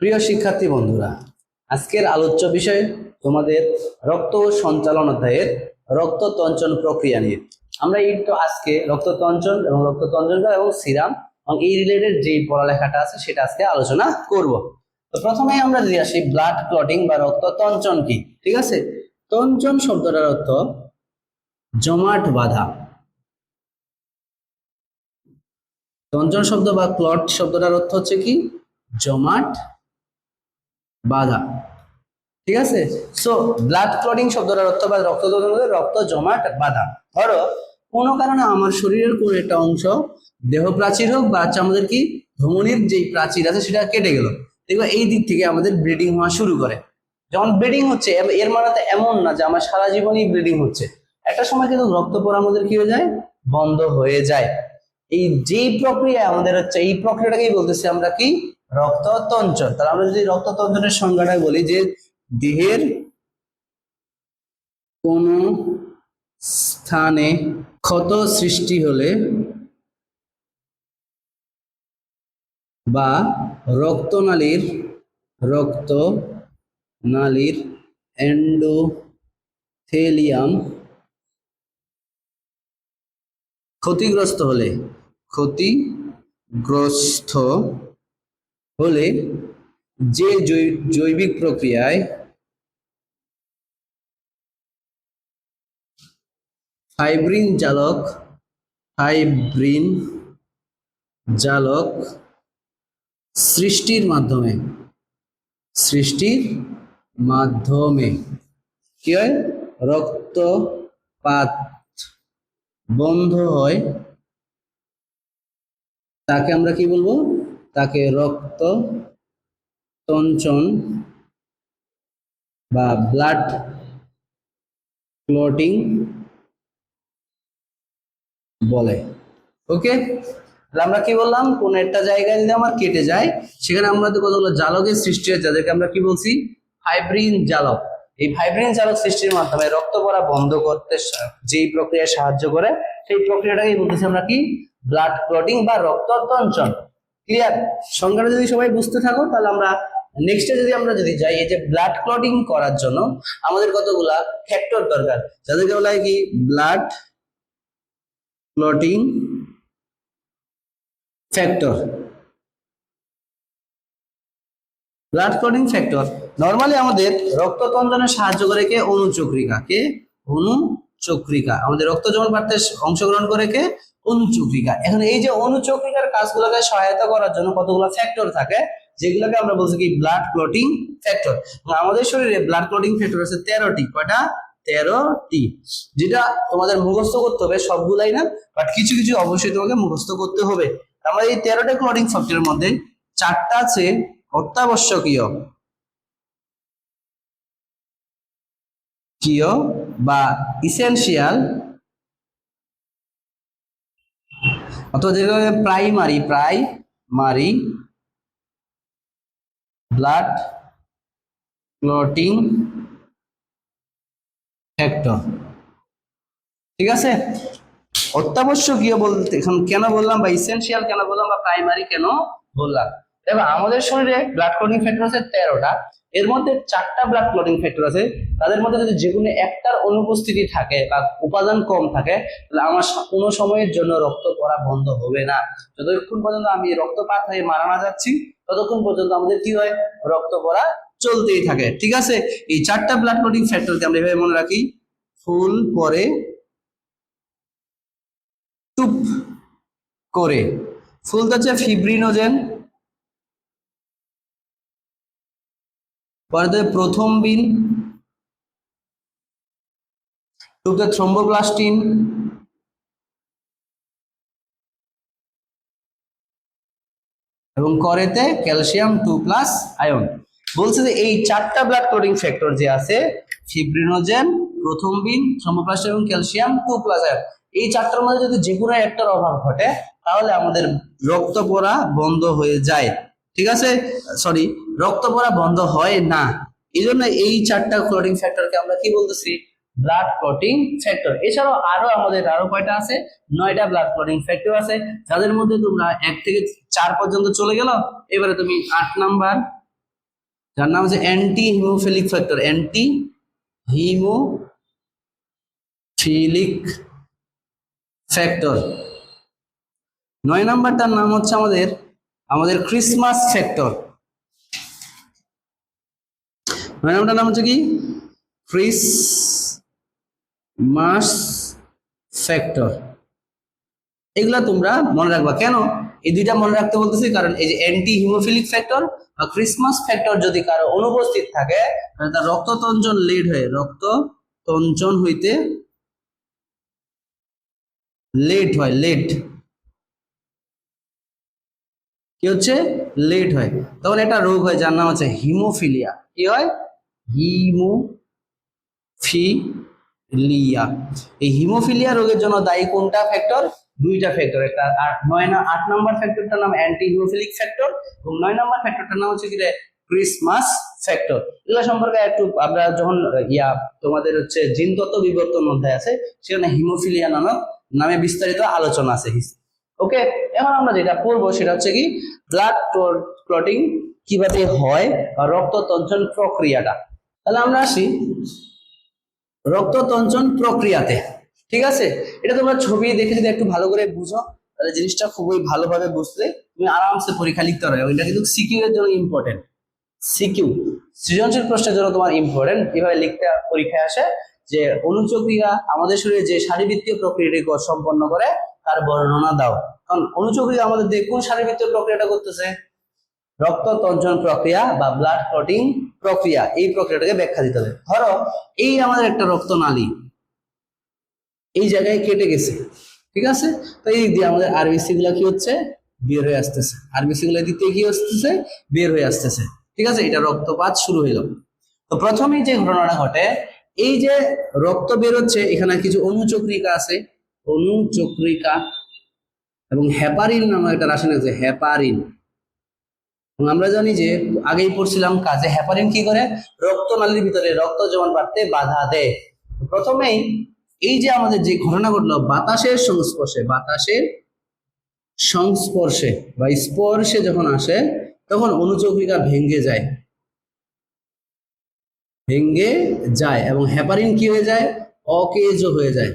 প্রিয় শিক্ষার্থী বন্ধুরা, আজকের আলোচ্য বিষয় তোমাদের রক্ত সঞ্চালন অধ্যায়ের রক্ত তঞ্চন প্রক্রিয়া নিয়ে। আমরা এই তো আজকে রক্ত তঞ্চন এবং রক্ত তঞ্চন এবং সিরাম এবং এই রিলেটেড যে পড়ালেখাটা আছে সেটা আজকে আলোচনা করব। তো প্রথমে আমরা যদি আসি ব্লাড ক্লটিং বা রক্ত তঞ্চন কি? ঠিক আছে? তঞ্চন শব্দটার অর্থ জমাট বাধা। তঞ্চন শব্দ বা ক্লট শব্দটার অর্থ হচ্ছে কি? জমাট বাধা। ঠিক আছে? সো ব্লাড ক্লটিং শব্দটার অর্থ বা রক্ত রক্ত জমাট বাধা। ধরো, কোনো কারণে আমার শরীরের কোনো একটা অংশ দেহ প্রাচীর হোক বা হচ্ছে আমাদের কি ধমনির যেই প্রাচীর আছে সেটা কেটে গেল। দেখবে এই দিক থেকে আমাদের ব্লিডিং হওয়া শুরু করে। যখন ব্লিডিং হচ্ছে এর মানে তো এমন না যে আমার সারা জীবনই ব্লিডিং হচ্ছে। একটা সময় কিন্তু রক্ত পড়া আমাদের কি হয়ে যায়? বন্ধ হয়ে যায়। এই যেই প্রক্রিয়া আমাদের হচ্ছে, এই প্রক্রিয়াটাকেই বলতেছি আমরা কি? রক্ততঞ্চন তাহলে আমরা যদি রক্ততঞ্চনের সংজ্ঞাটা বলি যে দেহের কোন স্থানে ক্ষত সৃষ্টি হলে বা রক্তনালীর রক্ত নালীর এন্ডোথেলিয়াম ক্ষতিগ্রস্ত হলে, ক্ষতিগ্রস্ত হলে যে জৈবিক প্রক্রিয়ায় ফাইব্রিন জালক ফাইব্রিন জালক সৃষ্টির মাধ্যমে সৃষ্টির মাধ্যমে কি হয়? রক্তপাত বন্ধ হয়। তাকে আমরা কি বলব? তাকে রক্ত, তঞ্চন বা ব্লাড ক্লটিং বলে। ওকে আমরা কি বললাম? কোন একটা জায়গায় যদি আমার কেটে যায়, সেখানে আমরা তো কতগুলো জালকের সৃষ্টি হয় যাদেরকে আমরা কি বলছি? ফাইব্রিন জালক এই ফাইব্রিন জালক সৃষ্টির মাধ্যমে রক্ত পড়া বন্ধ করতে যেই প্রক্রিয়ায় সাহায্য করে, সেই প্রক্রিয়াটাকে বলতেছি আমরা কি? ব্লাড ক্লটিং বা রক্ত তঞ্চন। ক্লিয়ার সংজ্ঞাটা যদি সবাই বুঝতে থাকো, তাহলে আমরা নেক্সটে যদি আমরা যদি যাই, এই যে ব্লাড ক্লটিং করার জন্য আমাদের কতগুলা ফ্যাক্টর দরকার? যাদেরকে বলা হয় কি? Blood clotting factor blood clotting factor normally আমাদের রক্ত তঞ্চনে সাহায্য করে কে? অনুচক্রিকা। কে? অনুচক্রিকা। আমাদের রক্ত জমাট বাড়তে অংশগ্রহণ করে কে? অনুচক্রিকা। এখন এই যে অনুচক্রিকার কাজগুলোকে সহায়তা করার জন্য কতগুলো ফ্যাক্টর থাকে, যেগুলোকে আমরা বলছি কি ব্লাড ক্লটিং ফ্যাক্টর আমাদের শরীরে ব্লাড ক্লটিং ফ্যাক্টর আছে তেরোটি। কয়টা? তেরোটি। যেটা তোমাদের মুখস্থ করতে হবে সবগুলাই না বাট কিছু কিছু অবশ্যই তোমাকে মুখস্থ করতে হবে। আমরা এই তেরোটা ক্লটিং ফ্যাক্টরের মধ্যে চারটা আছে অত্যাবশ্যকীয়। কিয়? বা ইসেনশিয়াল অথবা যেগুলো primary primary blood clotting factor ঠিক আছে? অত্যাবশ্যকীয় বলতে এখন কেন বললাম বা ইসেনশিয়াল কেন বললাম বা প্রাইমারি কেন বললাম? দেখো, আমাদের শরীরে ব্লাড ক্লটিং ফ্যাক্টর আছে তেরোটা। এর মধ্যে চারটা ব্লাড ক্লটিং ফ্যাক্টর আছে। তাদের মধ্যে যদি যে কোনো একটার অনুপস্থিতি থাকে বা উপাদান কম থাকে, তাহলে আমার কোনো সময়ের জন্য রক্ত পড়া বন্ধ হবে না। যতক্ষণ পর্যন্ত আমি রক্তপাত হয়ে মারা না যাচ্ছি, ততক্ষণ পর্যন্ত আমাদের কি হয়? রক্ত পড়া চলতেই থাকে। ঠিক আছে? এই চারটা ব্লাড ক্লটিং ফ্যাক্টরকে আমরা এভাবে মনে রাখি। ফুল পরে টুপ করে। ফুলটা হচ্ছে ফিব্রিনোজেন পরে প্রথম বিন টুতে থ্রম্বোপ্লাস্টিন এবং করেতে ক্যালসিয়াম টু প্লাস আয়ন বলছে যে এই চারটা ব্লাড ক্লোটিং ফ্যাক্টর যে আছে ফিব্রিনোজেন প্রথম বিন থ্রম্বোপ্লাস্টিন এবং ক্যালসিয়াম টু প্লাস আয়ন এই চারটার মধ্যে যদি যে কোনো একটার অভাব ঘটে, তাহলে আমাদের রক্ত পড়া বন্ধ হয়ে যায়। ঠিক আছে? সরি রক্ত পড়া বন্ধ হয় না। এই জন্য এই চারটা ক্লোটিং ফ্যাক্টরকে আমরা কি বলতেছি? ব্লাড ক্লটিং ফ্যাক্টর এছাড়াও আরও আমাদের আরও কয়টা আছে? নয়টা ব্লাড ক্লটিং ফ্যাক্টর আছে। যাদের মধ্যে তোমরা এক থেকে চার পর্যন্ত চলে গেল, এবারে তুমি আট নাম্বার। যার নাম হচ্ছে anti haemophilic factor anti haemophilic factor নয় নাম্বারটার নাম হচ্ছে আমাদের আমাদের ক্রিসমাস ফ্যাক্টর ম্যাডামটার নাম হচ্ছে কি? ক্রিসমাস ফ্যাক্টর এগুলা তোমরা মনে রাখবা। কেন? এই দুইটা মনে রাখতে বলতেছি কারণ এই যে অ্যান্টি হিমোফিলিক ফ্যাক্টর বা ক্রিসমাস ফ্যাক্টর যদি কারও অনুপস্থিত থাকে, তাহলে তার রক্ত রক্ততঞ্চন লেট হয়ে রক্ত তঞ্চন হইতে লেট হয় লেট কি হচ্ছে? লেট হয়। তখন একটা রোগ হয়, যার নাম হচ্ছে হিমোফিলিয়া কি হয়? হিমোফিলিয়া এই হিমোফিলিয়া রোগের জন্য দায়ী কোনটা ফ্যাক্টর দুইটা ফ্যাক্টর একটা নয় না, আট নম্বর ফ্যাক্টরটার নাম অ্যান্টি হিমোফিলিক ফ্যাক্টর এবং নয় নম্বর ফ্যাক্টরটার নাম হচ্ছে কি ক্রিসমাস ফ্যাক্টর এগুলো সম্পর্কে একটু আমরা যখন, ইয়া, তোমাদের হচ্ছে জিনগত বিবর্তন অধ্যায় আছে, সেখানে হিমোফিলিয়া নামক, নামে বিস্তারিত আলোচনা আছে। ওকে এখন আমরা যেটা পড়ব সেটা হচ্ছে কি ব্লাড ক্লটিং কীভাবে হয়? রক্ত তঞ্চন প্রক্রিয়াটা। তাহলে আমরা আসি রক্ত তঞ্চন প্রক্রিয়াতে। ঠিক আছে? এটা তোমরা ছবি দেখে যদি একটু ভালো করে বুঝো, তাহলে জিনিসটা খুবই ভালোভাবে বুঝলে তুমি আরামসে পরীক্ষা লিখতে পারবে। ওইটা কিন্তু সিকিউ এর জন্য ইম্পর্টেন্ট সিকিউ, সৃজনশীল প্রশ্নের জন্য তোমার ইম্পর্টেন্ট এভাবে লিখতে পরীক্ষায় আসে। যে অনুচক্রিয়া আমাদের শরীরে যে শারীরবৃত্তীয় প্রক্রিয়াটি সম্পন্ন করে, তার বর্ণনা দাও। কারণ অনুচক্রিয়া আমাদের দিয়ে কোন শারীরবৃত্তীয় প্রক্রিয়াটা করতেছে? রক্ত তঞ্চন প্রক্রিয়া বা ব্লাড ক্লটিং প্রক্রিয়া, এই প্রক্রিয়াটাকে ব্যাখ্যা দিতে হবে। ধরো, এই আমাদের একটা রক্তনালী এই জায়গায় কেটে গেছে, ঠিক আছে? তো এই দিয়ে আমাদের আরবিসি গুলা কি হচ্ছে? বের হয়ে আসতেছে। আরবিসি গুলা দিতে কি আসতেছে বের হয়ে আসতেছে। ঠিক আছে? এটা রক্তপাত শুরু হইল। তো প্রথমেই যে ঘটনাটা ঘটে এই যে রক্ত বের হচ্ছে এখানে কিছু অনুচক্রিকা আছে। অনুচক্রিকা এবং হ্যাপারিন নামে একটা রাসায়নিক আছে হ্যাপারিন আমরা জানি যে আগেই পড়ছিলাম কাজে হ্যাপারিন কি করে? রক্তনালীর ভিতরে রক্ত যেমন বাড়তে বাধা দেয়। প্রথমেই এই যে আমাদের যে ঘটনা ঘটলো, বাতাসের সংস্পর্শে বাতাসের সংস্পর্শে বা স্পর্শে যখন আসে, তখন অনুচক্রিকা ভেঙ্গে যায়। ভেঙ্গে যায় এবং হ্যাপারিন কি হয়ে যায়? অকেজ হয়ে যায়।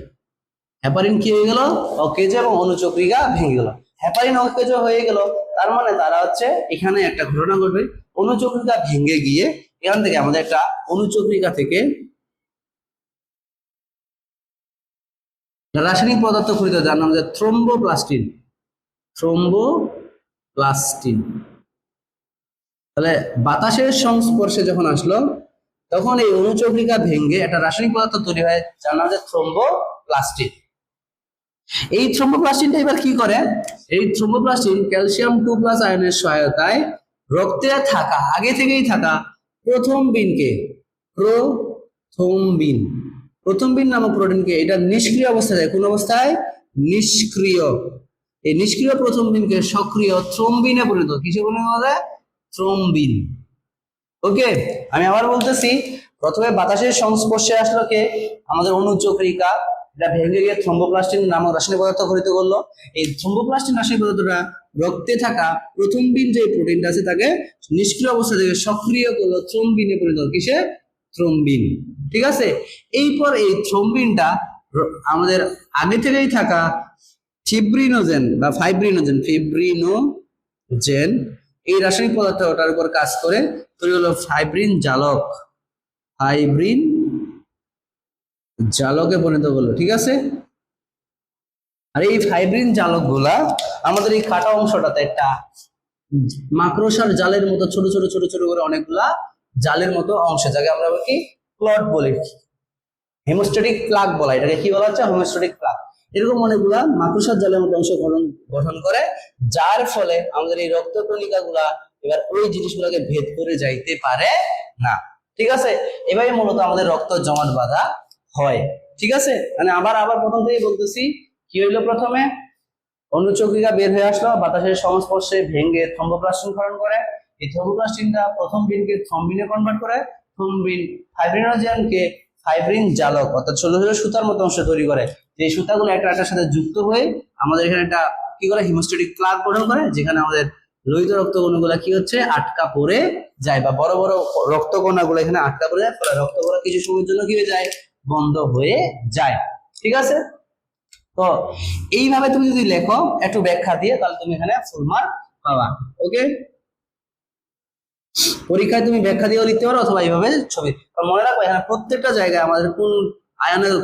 হ্যাপারিন কি হয়ে গেল? অকেজ এবং অনুচক্রিকা ভেঙে গেল। হ্যাপারিন অকেজ হয়ে গেল, তার মানে তারা হচ্ছে এখানে একটা ঘটনা ঘটবে। অনুচক্রিকা ভেঙে গিয়ে এখান থেকে আমাদের একটা অনুচক্রিকা থেকে রাসায়নিক পদার্থ খরিত যার নাম হচ্ছে থ্রোম্বোপ্লাস্টিন থ্রোম্বোপ্লাস্টিন তাহলে বাতাসের সংস্পর্শে যখন আসলো তখন এই অনুচক্রিকা ভেঙে একটা রাসায়নিক পদার্থ তৈরি হয়, যার নাম হচ্ছে থ্রোম্বোপ্লাস্টিন। এই থ্রোম্বোপ্লাস্টিনটা এবার কি করে? এই থ্রোম্বোপ্লাস্টিন ক্যালসিয়াম টু প্লাস আয়নের সহায়তায় রক্তে থাকা, আগে থেকেই থাকা প্রথম বিনকে প্রথমবিন। প্রথমবিন নামক প্রোটিনকে এটা নিষ্ক্রিয় অবস্থায়, কোন অবস্থায়? নিষ্ক্রিয়। এই নিষ্ক্রিয় প্রথম বিনকে সক্রিয় থ্রোম্বিনে পরিণত, কিসে পরিণত? হবে থ্রোম্বিন। ওকে আমি আবার বলতেছি, প্রথমে বাতাসের সংস্পর্শে আসলো কে? আমাদের অনুচক্রিকা এটা ভেঙে গিয়ে থ্রম্বোপ্লাস্টিন নামক রাসায়নিক পদার্থ খরিত করল। এই থ্রম্বোপ্লাস্টিন রাসায়নিক পদার্থটা রক্তে থাকা প্রথম বিন যে প্রোটিনটা আছে, তাকে নিষ্ক্রিয় অবস্থা থেকে সক্রিয় করল থ্রোম্বিনে পরিণত। কিসে? থ্রোম্বিন ঠিক আছে? এইপর এই থ্রোম্বিনটা আমাদের আগে থেকেই থাকা ফিব্রিনোজেন বা ফাইব্রিনোজেন ফিব্রিনোজেন এই রাসায়নিক পদার্থ ওটার উপর কাজ করে, তৈরি হলো ফাইব্রিন জালক ফাইব্রিন জালকে পরিণত করল, ঠিক আছে? আর এই ফাইব্রিন জালকগুলা আমাদের এই কাটা অংশটাতে একটা মাকড়সার জালের মতো ছোট ছোট ছোট ছোট করে অনেকগুলা জালের মতো অংশ, যাকে আমরা কি? ক্লট বলি। হেমোস্টেটিক প্লাগ বলা এটাকে কি বলা হচ্ছে? হেমোস্টেটিক প্লাগ এরকম অনেকগুলা মাকড়সার জালের মতো অংশ গঠন গঠন করে, যার ফলে আমাদের এই রক্ত কণিকা গুলা এবার ওই জিনিসগুলোকে ভেদ করে যাইতে পারে না। ঠিক আছে? এভাবে মূলত আমাদের রক্ত জমাট বাঁধা হয়। ঠিক আছে? মানে আবার আবার প্রথম থেকে বলতেছি, কি হইল প্রথমে? অনুচক্রিকা বের হয়ে আসলো, বাতাসের সংস্পর্শে ভেঙে থ্রম্বোপ্লাস্টিন ক্ষরণ করে। এই থ্রম্বোপ্লাস্টিনটা প্রথম বিনকে থ্রম্বিনে কনভার্ট করে, থ্রম্বিন ফাইব্রিনোজেনকে ফাইব্রিন জালক, অর্থাৎ ছোট ছোট সুতার মতো অংশ তৈরি করে। যে সুতাগুলো একটা একটার সাথে যুক্ত হয়ে আমাদের এখানে একটা কি করে হিমোস্টেটিক প্লাগ গঠন করে, যেখানে আমাদের লোহিত রক্তকণাগুলা কি হচ্ছে, আটকা পড়ে যায় বা বড় বড় রক্তকণাগুলো এখানে আটকা পড়ে যায়, ফলে রক্তকণা কিছু সময়ের জন্য কি হয়ে যায়, বন্ধ হয়ে যায়। ঠিক আছে? তো এইভাবে তুমি যদি লেখো, একটু ব্যাখ্যা দিয়ে তাহলে তুমি এখানে ফুল মার্ক পাবা। ওকে পরীক্ষায় তুমি ব্যাখ্যা দিয়েও লিখতে পারো অথবা এইভাবে ছবি। মনে রাখো, এখানে প্রত্যেকটা জায়গায় আমাদের কোন আয়নের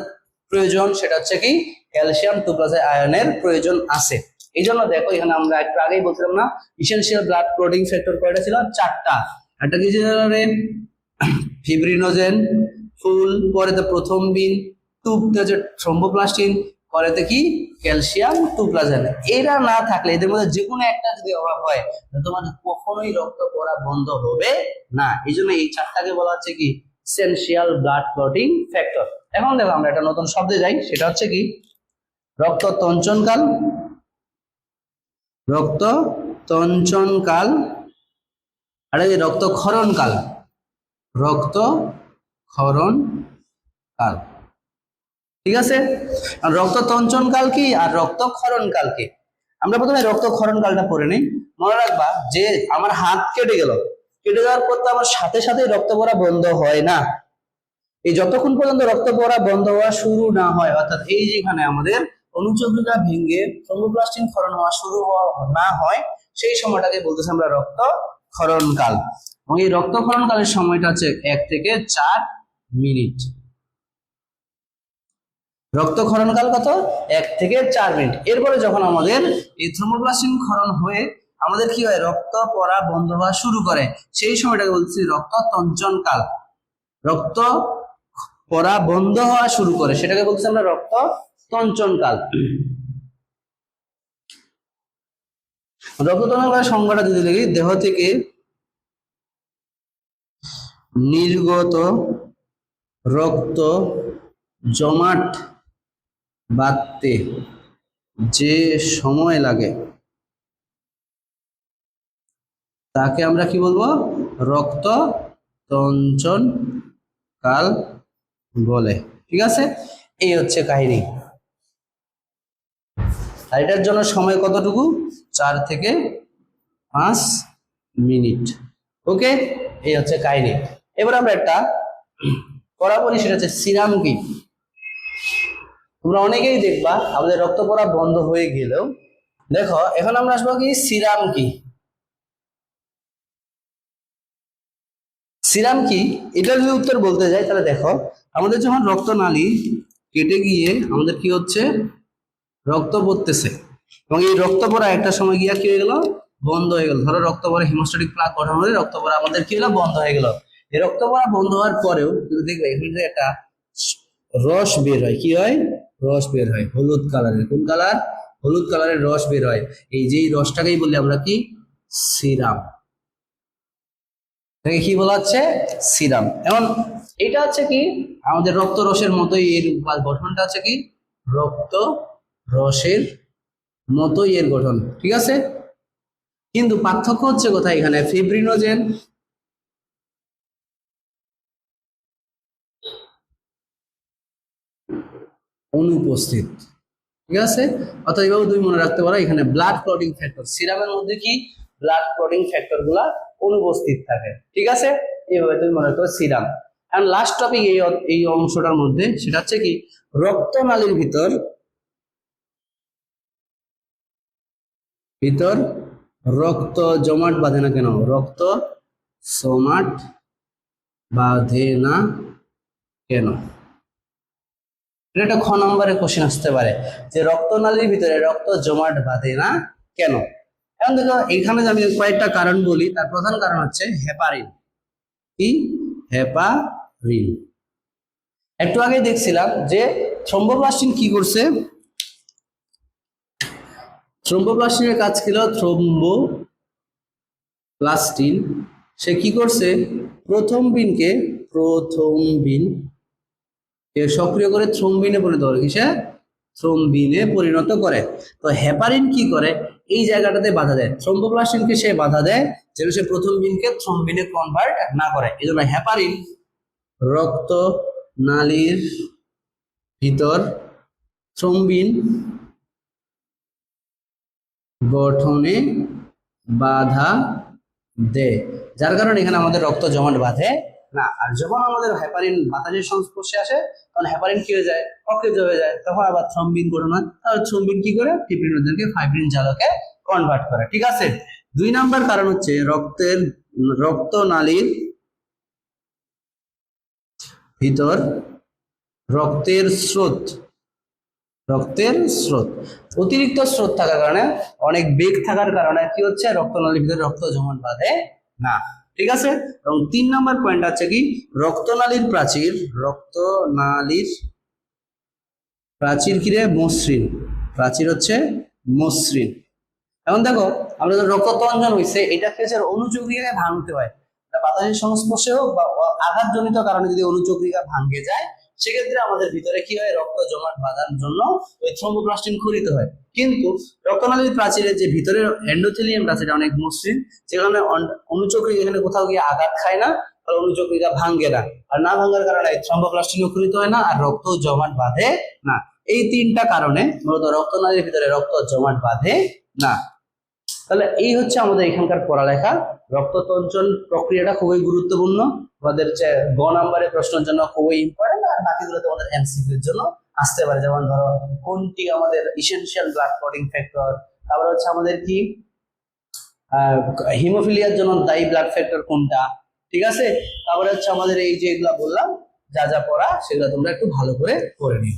প্রয়োজন, সেটা হচ্ছে কি ক্যালসিয়াম টু প্লাস আয়নের প্রয়োজন আছে। এই জন্য দেখো, এখানে আমরা একটু আগেই বলছিলাম না ইসেনশিয়াল ব্লাড ক্লোটিং ফ্যাক্টর কয়টা ছিল? চারটা। একটা কি ছিল ফিব্রিনোজেন ফুল, পরেতে প্রথম বিন টুবতে হচ্ছে থ্রম্বোপ্লাস্টিন পরেতে কি? ক্যালসিয়াম টু প্লাজেন এরা না থাকলে, এদের মধ্যে যে কোনো একটা যদি অভাব হয় তোমাদের কখনোই রক্ত পড়া বন্ধ হবে না। এই জন্য এই চারটাকে বলা হচ্ছে কি সেন্সিয়াল ব্লাড ক্লটিং ফ্যাক্টর এখন দেখো আমরা একটা নতুন শব্দে যাই, সেটা হচ্ছে কি? রক্ত তঞ্চনকাল রক্ত তঞ্চনকাল আর এই রক্ত ক্ষরণকাল রক্ত ক্ষরণ কাল ঠিক আছে? রক্ত তঞ্চন কাল কি আর রক্ত কাল কি? আমরা প্রথমে রক্ত কালটা পড়ে নিই। মনে রাখবা, যে আমার হাত কেটে গেল কেটে যাওয়ার পর তো আমার সাথে সাথে রক্ত পড়া বন্ধ হয় না। এই যতক্ষণ পর্যন্ত রক্ত পড়া বন্ধ হওয়া শুরু না হয়, অর্থাৎ এই যেখানে আমাদের অনুচক্রিকা ভেঙে থ্রোম্বোপ্লাস্টিন ক্ষরণ হওয়া শুরু না হয়, সেই সময়টাকে বলতেছে আমরা রক্ত ক্ষরণকাল এবং এই রক্ত ক্ষরণ কালের সময়টা হচ্ছে এক থেকে চার মিনিট। রক্তক্ষরণকাল কত? এক থেকে চার মিনিট। এরপরে যখন আমাদের এই থ্রোমোপ্লাস্টিন ক্ষরণ হয়ে আমাদের কি হয়? রক্ত পড়া বন্ধ হওয়া শুরু করে। সেই সময়টাকে বলছি রক্ত তঞ্চন কাল। রক্ত পড়া বন্ধ হওয়া শুরু করে। সেটাকে বলছি আমরা রক্ত তঞ্চন কাল। রক্ততঞ্চন কালের সংজ্ঞাটা যদি দেখি, দেহ থেকে নির্গত রক্ত জমাট বাঁধতে যে সময় লাগে তাকে আমরা কি বলব? রক্ত তঞ্চন কাল বলে। ঠিক আছে? এই হচ্ছে কাহিনী। এটার জন্য সময় কতটুকু? চার থেকে পাঁচ মিনিট। ওকে? এই হচ্ছে কাহিনী। এবার আমরা একটা পড়া বলি, সেটা হচ্ছে সিরাম কি? তোমরা অনেকেই দেখবা, আমাদের রক্ত পড়া বন্ধ হয়ে গেলেও। দেখো, এখন আমরা আসব কি? সিরাম কি? সিরাম কি? এটা যদি উত্তর বলতে যাই, তাহলে দেখো, আমাদের যখন রক্ত রক্তনালী কেটে গিয়ে আমাদের কি হচ্ছে? রক্ত পড়তেছে। এবং এই রক্ত পড়া একটা সময় গিয়া কি হয়ে গেল? বন্ধ হয়ে গেল। ধরো রক্ত পড়া হিমোস্ট্যাটিক প্লাক গঠন হলে রক্ত পড়া আমাদের কি হলো? বন্ধ হয়ে গেল। এই রক্ত পড়া বন্ধ হওয়ার পরেও কিন্তু দেখবে, এখানে যে একটা রস বের হয়, কি হয়? রস বের হয়, হলুদ কালারের কোন কালার হলুদ কালারের রস বের হয়। এই যে রসটাকেই বলি আমরা কি? সিরাম। এটাকে কি বলা হচ্ছে সিরাম। এখন এটা হচ্ছে কি? আমাদের রক্ত রসের মতোই এর গঠনটা হচ্ছে কি? রক্ত রসের মতোই এর গঠন। ঠিক আছে? কিন্তু পার্থক্য হচ্ছে কোথায় এখানে? ফিব্রিনোজেন অনুপস্থিত। ঠিক আছে? অর্থাৎ এইভাবে তুমি মনে রাখতে পারো, এখানে ব্লাড ক্লটিং ফ্যাক্টর সিরামের মধ্যে কি? ব্লাড ক্লটিং ফ্যাক্টরগুলা অনুপস্থিত থাকে। ঠিক আছে? এইভাবে তুমি মনে পারো সিরাম এন্ড লাস্ট টপিক এই এই অংশটার মধ্যে সেটা হচ্ছে কি, রক্তনালীর ভিতর ভিতর রক্ত জমাট বাঁধে না কেন? রক্ত সমাট বাঁধে না কেন? এটা খ নম্বরে কোশ্চেন আসতে পারে যে রক্তনালীর ভিতরে রক্ত জমাট বাঁধে না কেন? এখন দেখো, এখানে আমি কয়েকটা কারণ বলি, তার প্রধান কারণ হচ্ছে হেপারিন। কি? হেপারিন। একটু আগে দেখছিলাম যে থ্রম্বোপ্লাস্টিন কি করছে? থ্রম্বোপ্লাস্টিনের কাজ ছিল থ্রম্বো প্লাস্টিন সে কি করছে? প্রথম বিনকে, প্রথম বিন সক্রিয় করে থ্রোম্বিনে পরিণত করে। কিসে? থ্রোম্বিনে পরিণত করে। তো হেপারিন কি করে? এই জায়গাটাতে বাধা দেয়। থ্রম্বোপ্লাস্টিনকে সে বাধা দেয়, যেন সে প্রথম বিনকে থ্রোম্বিনে কনভার্ট না করে। এই জন্য হেপারিন রক্ত নালীর ভিতর থ্রোম্বিন গঠনে বাধা দেয়। যার কারণে এখানে আমাদের রক্ত জমাট বাঁধে। না, আর যখন আমাদের হেপারিন বাতাসের সংস্পর্শে আসে, তখন হেপারিন কি হয়ে যায়, অকেজ হয়ে যায়, তখন আবার থ্রম্বিন ঘটনা তাহলে থ্রম্বিন কি করে? ফিব্রিনোজেনকে ফাইব্রিন জালকে কনভার্ট করে, ঠিক আছে? দুই নাম্বার কারণ হচ্ছে রক্তের, রক্তনালীর ভিতর রক্তের স্রোত রক্তের স্রোত। অতিরিক্ত স্রোত থাকার কারণে, অনেক বেগ থাকার কারণে কি হচ্ছে? রক্তনালীর ভিতরে রক্ত জমাট বাঁধে না। ঠিক আছে? এবং তিন নম্বর পয়েন্ট আছে কি? রক্তনালীর প্রাচীর রক্তনালীর প্রাচীর কিরে মসৃণ। প্রাচীর হচ্ছে মসৃণ। এখন দেখো, আমরা যখন রক্ততঞ্জন হয়েছে এটা হচ্ছে অনুচক্রিয়ায় ভাঙতে হয়। বাতাসের সংস্পর্শে হোক বা আঘাতজনিত কারণে যদি অনুচক্রিকা ভাঙে যায় সেক্ষেত্রে আমাদের ভিতরে কি হয়? রক্ত জমাট বাঁধার জন্য ওই থ্রম্বোপ্লাস্টিন খরিত হয়। কিন্তু রক্তনালীর প্রাচীরের যে ভিতরের এন্ডোথেলিয়াম প্রাচীরটা অনেক মসৃণ। যেখানে অন- অনুচক্রিয়া এখানে কোথাও গিয়ে আঘাত খায় না আর অনুচক্রিয়া ভাঙ্গে না। আর না ভাঙার কারণে থ্রম্বোপ্লাস্টিন খরিত হয় না, আর রক্ত জমাট বাঁধে না। এই তিনটা কারণে মূলত রক্তনালীর ভিতরে রক্ত জমাট বাঁধে না। তাহলে এই হচ্ছে আমাদের এখানকার পড়ালেখা। রক্ততঞ্চন প্রক্রিয়াটা খুবই গুরুত্বপূর্ণ। আমাদের যে গ নাম্বারের প্রশ্নের জন্য খুবই ইম্পর্টেন্ট আর বাকিগুলো তোমাদের এমসিকিউ এর জন্য আসতে পারে। যেমন ধরো, কোনটি আমাদের ইসেনশিয়াল ব্লাড ক্লটিং ফ্যাক্টর তারপর হচ্ছে আমাদের কি? হিমোফিলিয়ার জন্য দায়ী ব্লাড ফ্যাক্টর কোনটা? ঠিক আছে? তারপরে হচ্ছে আমাদের এই যে এগুলা বললাম, যা যা পড়া, সেগুলো তোমরা একটু ভালো করে করে নিও।